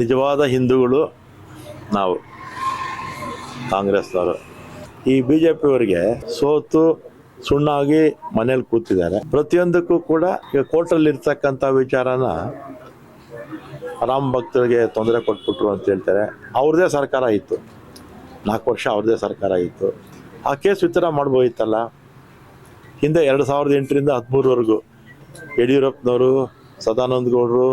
ನಿಜವಾದ ಹಿಂದೂಗಳು ನಾವು, ಕಾಂಗ್ರೆಸ್ನವರು. ಈ ಬಿ ಜೆ ಪಿಯವರಿಗೆ ಸೋತು ಸುಣ್ಣಾಗಿ ಮನೇಲಿ ಕೂತಿದ್ದಾರೆ. ಪ್ರತಿಯೊಂದಕ್ಕೂ ಕೂಡ ಈಗ ಕೋರ್ಟಲ್ಲಿ ಇರ್ತಕ್ಕಂಥ ವಿಚಾರನ ರಾಮ ಭಕ್ತರಿಗೆ ತೊಂದರೆ ಕೊಟ್ಬಿಟ್ರು ಅಂತ ಹೇಳ್ತಾರೆ. ಅವ್ರದ್ದೇ ಸರ್ಕಾರ ಇತ್ತು. ನಾಲ್ಕು ವರ್ಷ ಅವ್ರದ್ದೇ ಸರ್ಕಾರ ಇತ್ತು. ಆ ಕೇಸ್ ವಿಚಾರ ಮಾಡ್ಬೋದಿತ್ತಲ್ಲ? ಹಿಂದೆ ಎರಡು ಸಾವಿರದ ಎಂಟರಿಂದ ಹದಿಮೂರವರೆಗೂ ಯಡಿಯೂರಪ್ಪನವರು, ಸದಾನಂದ ಗೌಡರು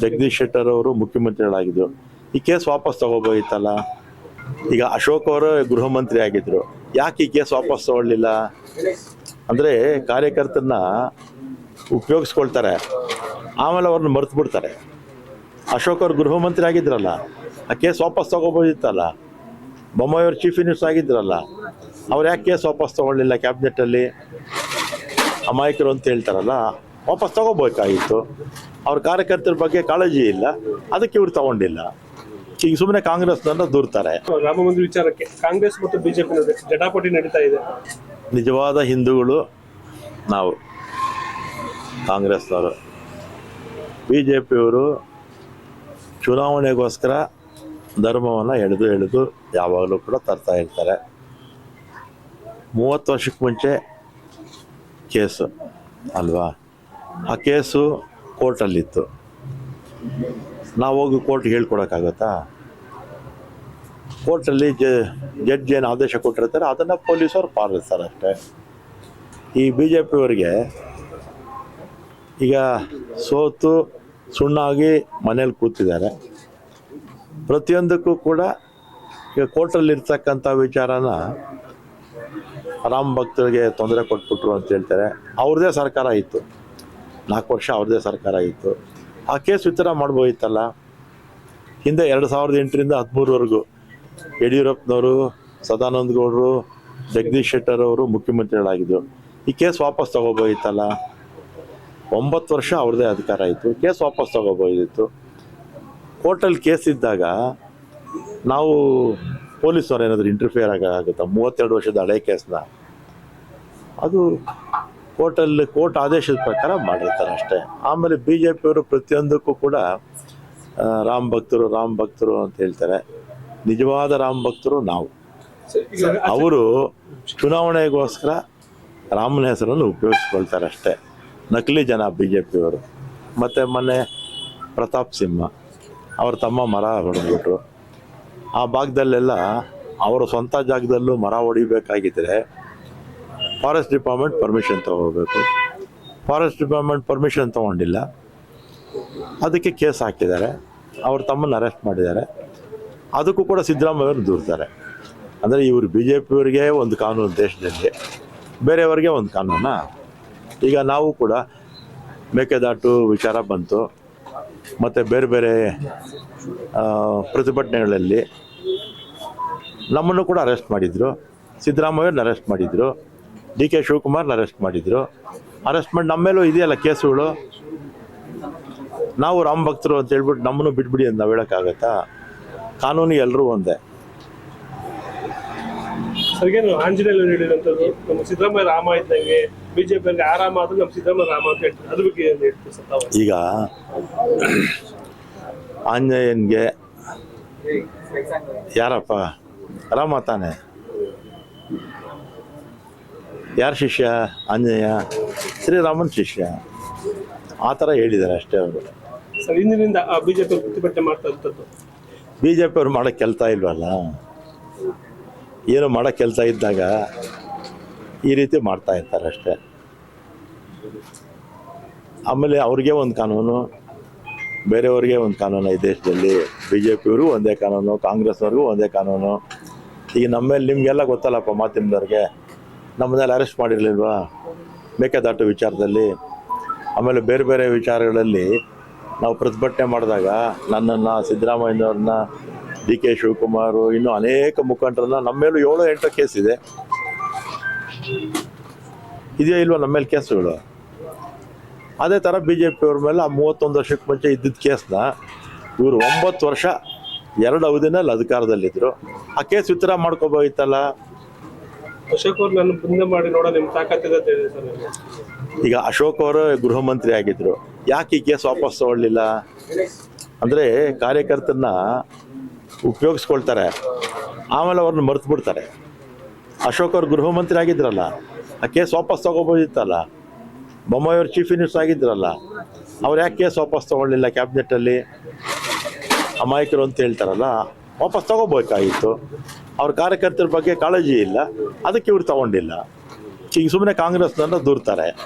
ಜಗದೀಶ್ ಶೆಟ್ಟರ್ ಅವರು ಮುಖ್ಯಮಂತ್ರಿಗಳಾಗಿದ್ದರು ಈ ಕೇಸ್ ವಾಪಸ್ ತಗೋಬೋದಿತ್ತಲ್ಲ ಈಗ ಅಶೋಕ್ ಅವರು ಗೃಹ ಮಂತ್ರಿ ಆಗಿದ್ರು. ಯಾಕೆ ಈ ಕೇಸ್ ವಾಪಸ್ ತಗೊಳ್ಳಿಲ್ಲ? ಅಂದರೆ ಕಾರ್ಯಕರ್ತರನ್ನ ಉಪಯೋಗಿಸ್ಕೊಳ್ತಾರೆ. ಆಮೇಲೆ ಅವ್ರನ್ನ ಮರೆತು ಬಿಡ್ತಾರೆ ಅಶೋಕ್ ಅವರು ಗೃಹ ಮಂತ್ರಿ ಆಗಿದ್ರಲ್ಲ, ಆ ಕೇಸ್ ವಾಪಸ್ ತಗೋಬೋದಿತ್ತಲ್ಲ ಬೊಮ್ಮಾಯಿ ಅವರು ಚೀಫ್ ಮಿನಿಸ್ಟರ್ ಆಗಿದ್ರಲ್ಲ, ಅವ್ರು ಯಾಕೆ ಕೇಸ್ ವಾಪಸ್ ತಗೊಳ್ಳಿಲ್ಲ ಕ್ಯಾಬಿನೆಟ್ಟಲ್ಲಿ ಅಮಾಯಕರು ಅಂತ ಹೇಳ್ತಾರಲ್ಲ ವಾಪಸ್ ತಗೋಬೇಕಾಗಿತ್ತು. ಅವ್ರ ಕಾರ್ಯಕರ್ತರ ಬಗ್ಗೆ ಕಾಳಜಿ ಇಲ್ಲ. ಅದಕ್ಕೆ ಇವ್ರು ತಗೊಂಡಿಲ್ಲ. ಈಗ ಸುಮ್ಮನೆ ಕಾಂಗ್ರೆಸ್ನನ್ನ ದೂರ್ತಾರೆ. ರಾಮ ಮಂದಿರ ವಿಚಾರಕ್ಕೆ ಕಾಂಗ್ರೆಸ್ ಮತ್ತು ಬಿಜೆಪಿ ನಡುವೆ ಜಟಾಪಟಿ ನಡೀತಾ ಇದೆ. ನಿಜವಾದ ಹಿಂದೂಗಳು ನಾವು. ಕಾಂಗ್ರೆಸ್ನವರು. ಬಿ ಜೆ ಪಿಯವರು ಚುನಾವಣೆಗೋಸ್ಕರ ಧರ್ಮವನ್ನು ಎಳೆದು ಎಳೆದು ಯಾವಾಗಲೂ ಕೂಡ ತರ್ತಾ ಇರ್ತಾರೆ. ಮೂವತ್ತು ವರ್ಷಕ್ಕೆ ಮುಂಚೆ ಕೇಸು ಅಲ್ವಾ? ಆ ಕೇಸು ಕೋರ್ಟಲ್ಲಿತ್ತು. ನಾವು ಹೋಗಿ ಕೋರ್ಟ್ಗೆ ಹೇಳ್ಕೊಡೋಕ್ಕಾಗತ್ತಾ? ಕೋರ್ಟಲ್ಲಿ ಜಡ್ಜ್ ಏನು ಆದೇಶ ಕೊಟ್ಟಿರ್ತಾರೆ, ಅದನ್ನು ಪೊಲೀಸವ್ರು ಪಾಲಿಸ್ತಾರೆ ಅಷ್ಟೇ. ಈ ಬಿ ಜೆ ಪಿಯವರಿಗೆ ಈಗ ಸೋತು, ಸುಣ್ಣಾಗಿ ಮನೇಲಿ ಕೂತಿದ್ದಾರೆ. ಪ್ರತಿಯೊಂದಕ್ಕೂ ಕೂಡ ಈಗ ಕೋರ್ಟಲ್ಲಿರ್ತಕ್ಕಂಥ ವಿಚಾರನ ರಾಮ ಭಕ್ತರಿಗೆ ತೊಂದರೆ ಕೊಟ್ಬಿಟ್ರು ಅಂತ ಹೇಳ್ತಾರೆ. ಅವ್ರದ್ದೇ ಸರ್ಕಾರ ಇತ್ತು. ನಾಲ್ಕು ವರ್ಷ ಅವ್ರದ್ದೇ ಸರ್ಕಾರ ಇತ್ತು. ಆ ಕೇಸ್ ವಿಚಾರ ಮಾಡ್ಬೋದಿತ್ತಲ್ಲ? ಹಿಂದೆ ಎರಡು ಸಾವಿರದ ಎಂಟರಿಂದ ಹದಿಮೂರವರೆಗೂ ಯಡಿಯೂರಪ್ಪನವರು, ಸದಾನಂದ ಗೌಡರು, ಜಗದೀಶ್ ಶೆಟ್ಟರ್ ಅವರು ಮುಖ್ಯಮಂತ್ರಿಗಳಾಗಿದ್ದರು ಈ ಕೇಸ್ ವಾಪಸ್ ತಗೋಬೋದಿತ್ತಲ್ಲ? ಒಂಬತ್ತು ವರ್ಷ ಅವ್ರದ್ದೇ ಅಧಿಕಾರ ಇತ್ತು. ಕೇಸ್ ವಾಪಸ್ ತಗೋಬೋದಿತ್ತು. ಕೋರ್ಟಲ್ಲಿ ಕೇಸ್ ಇದ್ದಾಗ ನಾವು ಪೊಲೀಸವ್ರು ಏನಾದರೂ ಇಂಟರ್ಫಿಯರ್ ಆಗುತ್ತಾ? ಮೂವತ್ತೆರಡು ವರ್ಷದ ಹಳೆ ಕೇಸ್ನ. ಅದು ಕೋರ್ಟಲ್ಲಿ ಕೋರ್ಟ್ ಆದೇಶದ ಪ್ರಕಾರ ಮಾಡಿರ್ತಾರೆ ಅಷ್ಟೇ. ಆಮೇಲೆ ಬಿ ಜೆ ಪಿಯವರು ಪ್ರತಿಯೊಂದಕ್ಕೂ ಕೂಡ ರಾಮ್ ಭಕ್ತರು ರಾಮ್ ಭಕ್ತರು ಅಂತ ಹೇಳ್ತಾರೆ. ನಿಜವಾದ ರಾಮ್ ಭಕ್ತರು ನಾವು. ಅವರು ಚುನಾವಣೆಗೋಸ್ಕರ ರಾಮನ ಹೆಸರನ್ನು ಉಪಯೋಗಿಸ್ಕೊಳ್ತಾರೆ ಅಷ್ಟೇ. ನಕಲಿ ಜನ ಬಿ ಜೆ ಪಿಯವರು ಮತ್ತು ಮೊನ್ನೆ ಪ್ರತಾಪ್ ಸಿಂಹ ಅವ್ರ ತಮ್ಮ ಮರ ಹೊಡೆದ್ಬಿಟ್ರು. ಆ ಭಾಗದಲ್ಲೆಲ್ಲ ಅವರ ಸ್ವಂತ ಜಾಗದಲ್ಲೂ ಮರ ಹೊಡಿಬೇಕಾಗಿದ್ದರೆ ಫಾರೆಸ್ಟ್ ಡಿಪಾರ್ಟ್ಮೆಂಟ್ ಪರ್ಮಿಷನ್ ತಗೋಬೇಕು. ಫಾರೆಸ್ಟ್ ಡಿಪಾರ್ಟ್ಮೆಂಟ್ ಪರ್ಮಿಷನ್ ತೊಗೊಂಡಿಲ್ಲ. ಅದಕ್ಕೆ ಕೇಸ್ ಹಾಕಿದ್ದಾರೆ. ಅವ್ರ ತಮ್ಮನ್ನು ಅರೆಸ್ಟ್ ಮಾಡಿದ್ದಾರೆ. ಅದಕ್ಕೂ ಕೂಡ ಸಿದ್ದರಾಮಯ್ಯವ್ರು ದೂರ್ತಾರೆ. ಅಂದರೆ ಇವರು ಬಿ ಜೆ ಪಿಯವರಿಗೆ ಒಂದು ಕಾನೂನು ದೇಶದಲ್ಲಿ ಬೇರೆಯವರಿಗೆ ಒಂದು ಕಾನೂನಾ? ಈಗ ನಾವು ಕೂಡ ಮೇಕೆದಾಟು ವಿಚಾರ ಬಂತು. ಮತ್ತು ಬೇರೆ ಬೇರೆ ಪ್ರತಿಭಟನೆಗಳಲ್ಲಿ ನಮ್ಮನ್ನು ಕೂಡ ಅರೆಸ್ಟ್ ಮಾಡಿದರು. ಸಿದ್ದರಾಮಯ್ಯವ್ರನ್ನ ಅರೆಸ್ಟ್ ಮಾಡಿದರು. ಡಿ ಕೆ ಶಿವಕುಮಾರ್ನ ಅರೆಸ್ಟ್ ಮಾಡಿದರು. ಅರೆಸ್ಟ್ ಮಾಡಿ ನಮ್ಮ ಮೇಲೂ ಇದೆಯಲ್ಲ ಕೇಸುಗಳು? ನಾವು ರಾಮ ಭಕ್ತರು ಅಂತ ಹೇಳ್ಬಿಟ್ಟು ನಮ್ಮನ್ನು ಬಿಟ್ಬಿಡಿ ಅಂತ ನಾವು ಹೇಳೋಕ್ಕಾಗತ್ತಾ? ಕಾನೂನು ಎಲ್ಲರೂ ಒಂದೇ. ಸರ್ಗೇನು ಆಂಜನೇಯ ಹೇಳಿದಂಥದ್ದು ನಮ್ಮ ಸಿದ್ದರಾಮಯ್ಯ ರಾಮ ಇದ್ದಂಗೆ ಬಿಜೆಪಿ ಅವ್ರಿಗೆ ಆರಾಮ ಆದ್ರೆ ನಮ್ಮ ಸಿದ್ದರಾಮಯ್ಯ ರಾಮ ಅಂತ ಹೇಳ್ತಾರೆ. ಅದ್ರ ಬಗ್ಗೆ ಏನ್ ಹೇಳ್ತೀವಿ ಈಗ ಆಂಜನೇಯನ್ಗೆ ಯಾರಪ್ಪ? ರಾಮ ತಾನೆ? ಯಾರ ಶಿಷ್ಯ? ಆಂಜನೇಯ? ಶ್ರೀರಾಮನ್ ಶಿಷ್ಯ. ಆ ಥರ ಹೇಳಿದ್ದಾರೆ ಅಷ್ಟೇ ಅವರು. ಸರ್ ಇಂದಿನಿಂದ ಬಿಜೆಪಿ ಪ್ರತಿಭಟನೆ ಮಾಡ್ತಾ ಬಿ ಜೆ ಪಿಯವ್ರು ಮಾಡೋಕ್ಕೆ ಕೆಲಸ ಇಲ್ವಲ್ಲ? ಏನು ಮಾಡೋ ಕೆಲಸ ಇದ್ದಾಗ ಈ ರೀತಿ ಮಾಡ್ತಾ ಇರ್ತಾರೆ ಅಷ್ಟೇ. ಆಮೇಲೆ ಅವ್ರಿಗೆ ಒಂದು ಕಾನೂನು ಬೇರೆಯವ್ರಿಗೆ ಒಂದು ಕಾನೂನು ಈ ದೇಶದಲ್ಲಿ. ಬಿ ಜೆ ಪಿಯವರು ಒಂದೇ ಕಾನೂನು ಕಾಂಗ್ರೆಸ್ನವ್ರಿಗೂ ಒಂದೇ ಕಾನೂನು. ಈಗ ನಮ್ಮ ಮೇಲೆ ನಿಮಗೆಲ್ಲ ಗೊತ್ತಲ್ಲಪ್ಪ ಮಾಧ್ಯಮದವ್ರಿಗೆ ನಮ್ಮನ್ನೆಲ್ಲ ಅರೆಸ್ಟ್ ಮಾಡಿರಲಿಲ್ವಾ? ಮೇಕೆದಾಟು ವಿಚಾರದಲ್ಲಿ? ಆಮೇಲೆ ಬೇರೆ ಬೇರೆ ವಿಚಾರಗಳಲ್ಲಿ ನಾವು ಪ್ರತಿಭಟನೆ ಮಾಡಿದಾಗ ನನ್ನನ್ನು, ಸಿದ್ದರಾಮಯ್ಯನವ್ರನ್ನ ಡಿ ಕೆ ಶಿವಕುಮಾರು, ಇನ್ನೂ ಅನೇಕ ಮುಖಂಡರನ್ನ ನಮ್ಮ ಮೇಲೂ ಏಳು ಎಂಟು ಕೇಸ್ ಇದೆ. ಇದೆಯೋ ಇಲ್ವಾ ನಮ್ಮ ಮೇಲೆ ಕೇಸುಗಳು? ಅದೇ ಥರ ಬಿ ಜೆ ಪಿಯವ್ರ ಮೇಲೆ ಆ ಮೂವತ್ತೊಂದು ವರ್ಷಕ್ಕೆ ಮುಂಚೆ ಇದ್ದಿದ್ದ ಕೇಸ್ನ ಇವರು ಒಂಬತ್ತು ವರ್ಷ ಎರಡು ಅವಧಿನಲ್ಲಿ ಅಧಿಕಾರದಲ್ಲಿದ್ದರು. ಆ ಕೇಸ್ ವಿತರ ಮಾಡ್ಕೋಬೋಗಿತ್ತಲ್ಲ ಅಶೋಕ್ ಅವ್ರು ಮಾಡಿ ನಿಮ್ ಅಂತ ಸರ್. ಈಗ ಅಶೋಕ್ ಅವರು ಗೃಹ ಮಂತ್ರಿ ಆಗಿದ್ರು. ಯಾಕೆ ಈ ಕೇಸ್ ವಾಪಸ್ ತಗೊಳ್ಳಿಲ್ಲ? ಅಂದರೆ ಕಾರ್ಯಕರ್ತರನ್ನ ಉಪಯೋಗಿಸ್ಕೊಳ್ತಾರೆ. ಆಮೇಲೆ ಅವ್ರನ್ನ ಮರ್ತು ಬಿಡ್ತಾರೆ. ಅಶೋಕ್ ಅವ್ರು ಗೃಹ ಮಂತ್ರಿ ಆಗಿದ್ರಲ್ಲ, ಆ ಕೇಸ್ ವಾಪಸ್ ತಗೋಬೋದಿತ್ತಲ್ಲ? ಬೊಮ್ಮಾಯಿ ಅವರು ಚೀಫ್ ಮಿನಿಸ್ಟರ್ ಆಗಿದ್ರಲ್ಲ, ಅವ್ರು ಯಾಕೆ ಕೇಸ್ ವಾಪಸ್ ತೊಗೊಳ್ಳಿಲ್ಲ ಕ್ಯಾಬಿನೆಟ್ಟಲ್ಲಿ ಅಮಾಯಕರು ಅಂತ ಹೇಳ್ತಾರಲ್ಲ ವಾಪಸ್ ತಗೋಬೇಕಾಗಿತ್ತು. ಅವ್ರ ಕಾರ್ಯಕರ್ತರ ಬಗ್ಗೆ ಕಾಳಜಿ ಇಲ್ಲ. ಅದಕ್ಕೆ ಇವ್ರು ತಗೊಂಡಿಲ್ಲ. ಈಗ ಸುಮ್ಮನೆ ಕಾಂಗ್ರೆಸ್ನ ದೂರ್ತಾರೆ.